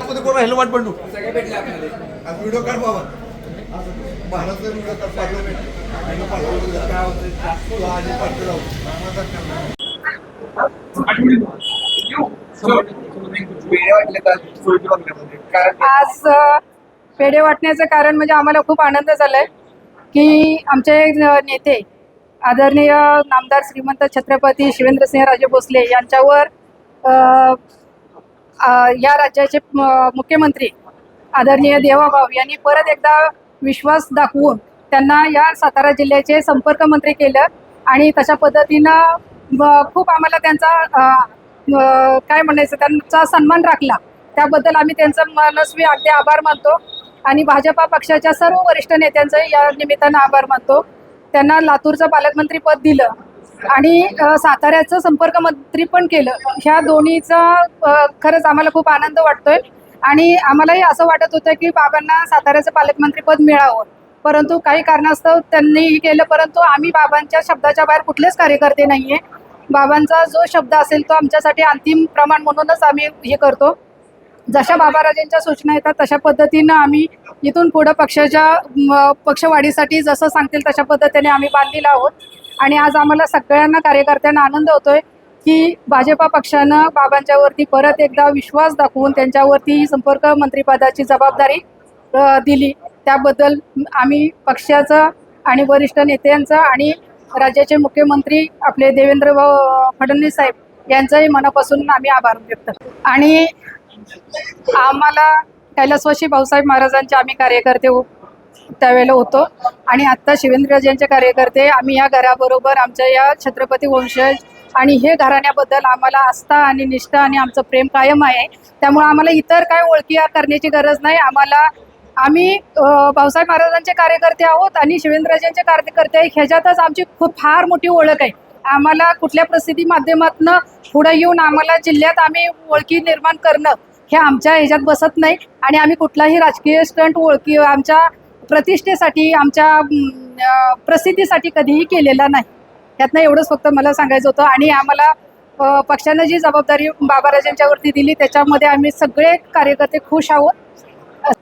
मध्ये कोण राहिलं वाट पडू व्हिडिओ काढ बाबा महाराष्ट्र व्हिडिओ काढ पाठवून आणि आज पेढे वाटण्याचं कारण म्हणजे आम्हाला खूप आनंद झालाय की आमचे नेते आदरणीय नामदार श्रीमंत छत्रपती शिवेंद्रसिंहराजे भोसले यांच्यावर या राज्याचे मुख्यमंत्री आदरणीय देवाभाऊ यांनी परत एकदा विश्वास दाखवून त्यांना या सातारा जिल्ह्याचे संपर्क मंत्री केलं आणि तशा पद्धतीनं खूप आम्हाला त्यांचा काय म्हणायचं त्यांचा सन्मान राखला. त्याबद्दल आम्ही त्यांचं मनस्वी अगदी आभार मानतो आणि भाजपा पक्षाच्या सर्व वरिष्ठ नेत्यांचं या निमित्तानं आभार मानतो. त्यांना लातूरचं पालकमंत्री पद दिलं आणि साताऱ्याचं संपर्क मंत्री पण केलं. ह्या दोन्हीचा खरंच आम्हाला खूप आनंद वाटतोय. आणि आम्हालाही असं वाटत होतं की बाबांना साताऱ्याचं पालकमंत्री पद मिळावं. परंतु काही कारणास्तव त्यांनीही केलं परंतु आम्ही बाबांच्या शब्दाच्या बाहेर कुठलेच कार्यकर्ते नाही आहे बाबांचा जो शब्द असेल तो आमच्यासाठी अंतिम प्रमाण म्हणूनच आम्ही हे करतो. जशा बाबाराजेंच्या सूचना येतात तशा पद्धतीनं आम्ही इथून पुढं पक्षाच्या पक्षवाढीसाठी जसं सांगतील तशा पद्धतीने आम्ही बांधलेलो आहोत. आणि आज आम्हाला सगळ्यांना कार्यकर्त्यांना आनंद होतोय. की भाजपा पक्षानं बाबांच्यावरती परत एकदा विश्वास दाखवून त्यांच्यावरती संपर्क मंत्रिपदाची जबाबदारी दिली. त्याबद्दल आम्ही पक्षाचं आणि वरिष्ठ नेत्यांचं आणि राज्याचे मुख्यमंत्री आपले देवेंद्र फडणवीस साहेब यांचंही मनापासून आम्ही आभार व्यक्त आणि आम्हाला कैलासवाशी भाऊसाहेब महाराजांचे आम्ही कार्यकर्ते होऊ त्यावेळेला होतो. आणि आत्ता शिवेंद्रराजांचे कार्यकर्ते आम्ही या घराबरोबर आमच्या या छत्रपती वंशज आणि हे घराण्याबद्दल आम्हाला आस्था आणि निष्ठा आणि आमचं प्रेम कायम आहे. त्यामुळे आम्हाला इतर काय ओळखी करण्याची गरज नाही. आम्हाला आम्ही भाऊसाहेब महाराजांचे कार्यकर्ते आहोत आणि शिवेंद्रराजांचे कार्यकर्ते आहे ह्याच्यातच आमची खूप फार मोठी ओळख आहे. आम्हाला कुठल्या प्रसिद्धी माध्यमातून पुढे येऊन आम्हाला जिल्ह्यात आम्ही ओळखी निर्माण करणं हे आमच्या ह्याच्यात बसत नाही. आणि आम्ही कुठलाही राजकीय स्टंट ओळखी आमच्या प्रतिष्ठेसाठी आमच्या प्रसिद्धीसाठी कधीही केलेला नाही. यातनं एवढंच फक्त मला सांगायचं होतं आणि आम्हाला पक्षानं जी जबाबदारी बाबाराजांच्यावरती दिली त्याच्यामध्ये आम्ही सगळे कार्यकर्ते खुश आहोत.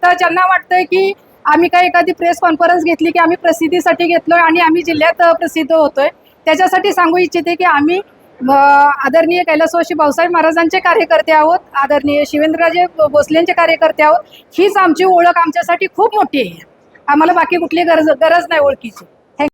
तर ज्यांना वाटतंय की आम्ही काय एखादी प्रेस कॉन्फरन्स घेतली की आम्ही प्रसिद्धीसाठी घेतलोय आणि आम्ही जिल्ह्यात प्रसिद्ध होतोय त्याच्यासाठी सांगू इच्छिते की आम्ही आदरणीय कैलासवाशी भाऊसाहेब महाराजांचे कार्यकर्ते आहोत आदरणीय शिवेंद्रराजे भोसलेंचे कार्यकर्ते आहोत. हीच आमची ओळख आमच्यासाठी खूप मोठी आहे. आम्हाला बाकी कुठली गरज गरज नाही ओळखीची.